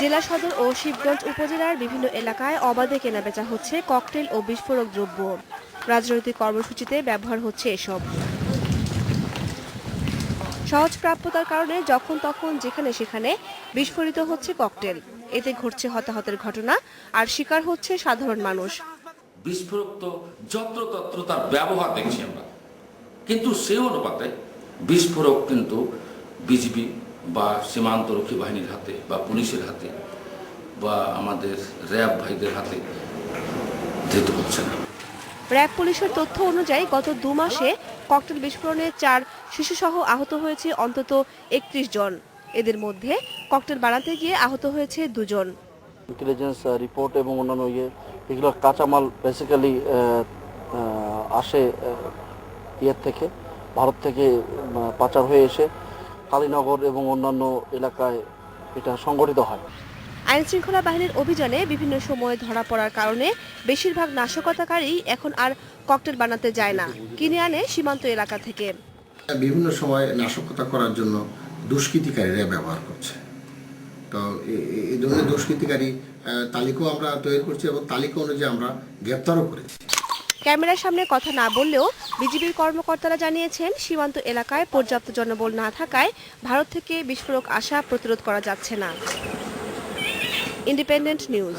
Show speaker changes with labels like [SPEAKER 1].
[SPEAKER 1] জেলা সদর ও শিবগঞ্জ উপজেলার বিভিন্ন এলাকায় অবাধে কেনাবেচা হচ্ছে ককটেল ও বিস্ফোরক দ্রব্য। রাজনৈতিক কর্মসূচিতে ব্যবহার হচ্ছে এসব। সহজ প্রাপ্যতার কারণে যখন তখন যেখানে সেখানে বিস্ফোরিত হচ্ছে ককটেল। এতে ঘটছে হতাহতের ঘটনা আর শিকার হচ্ছে সাধারণ মানুষ।
[SPEAKER 2] বিস্ফোরক তো যত্রতত্র তার ব্যবহার দেখছি আমরা। কিন্তু সেই অনুপাতে বিস্ফোরক কিন্তু বিজিবি বা সীমান্তরক্ষী বাহিনীর হাতে বা পুলিশের হাতে বা আমাদের র্যাব ভাইদের হাতে ধৃত হচ্ছে না।
[SPEAKER 1] র্যাব পুলিশের তথ্য অনুযায়ী গত দু মাসে ককটেল বিস্ফোরণে চার শিশুসহ আহত হয়েছে অন্তত একত্রিশ জন। এদের মধ্যে ককটেল বানাতে গিয়ে আহত হয়েছে দুজন।
[SPEAKER 3] ইন্টেলিজেন্স রিপোর্ট এবং অন্যান্য ইয়ে এগুলো কাঁচামাল বেসিক্যালি আসে ইয়ের থেকে ভারত থেকে পাচার হয়ে এসে কালীনগর এবং অন্যান্য এলাকায় এটা সংগঠিত হয়।
[SPEAKER 1] আইন শৃঙ্খলা বাহিনীর অভিযানে বিভিন্ন সময়ে ধরা পড়ার কারণে বেশিরভাগ নাশকতাকারী এখন আর ককটেল বানাতে যায় না কিনে আনে সীমান্ত এলাকা থেকে।
[SPEAKER 4] বিভিন্ন সময় নাশকতা করার জন্য দুষ্কৃতিকারীরা ব্যবহার করছে। তো এই ধরনের দুষ্কৃতিকারী তালিকাও আমরা তৈরি করছি এবং তালিকা অনুযায়ী আমরা গ্রেপ্তারও করেছি।
[SPEAKER 1] ক্যামেরার সামনে কথা না বললেও বিজিবির কর্মকর্তারা জানিয়েছেন, সীমান্ত এলাকায় পর্যাপ্ত জনবল না থাকায় ভারত থেকে বিস্ফোরক আসা প্রতিরোধ করা যাচ্ছে না। Independent news.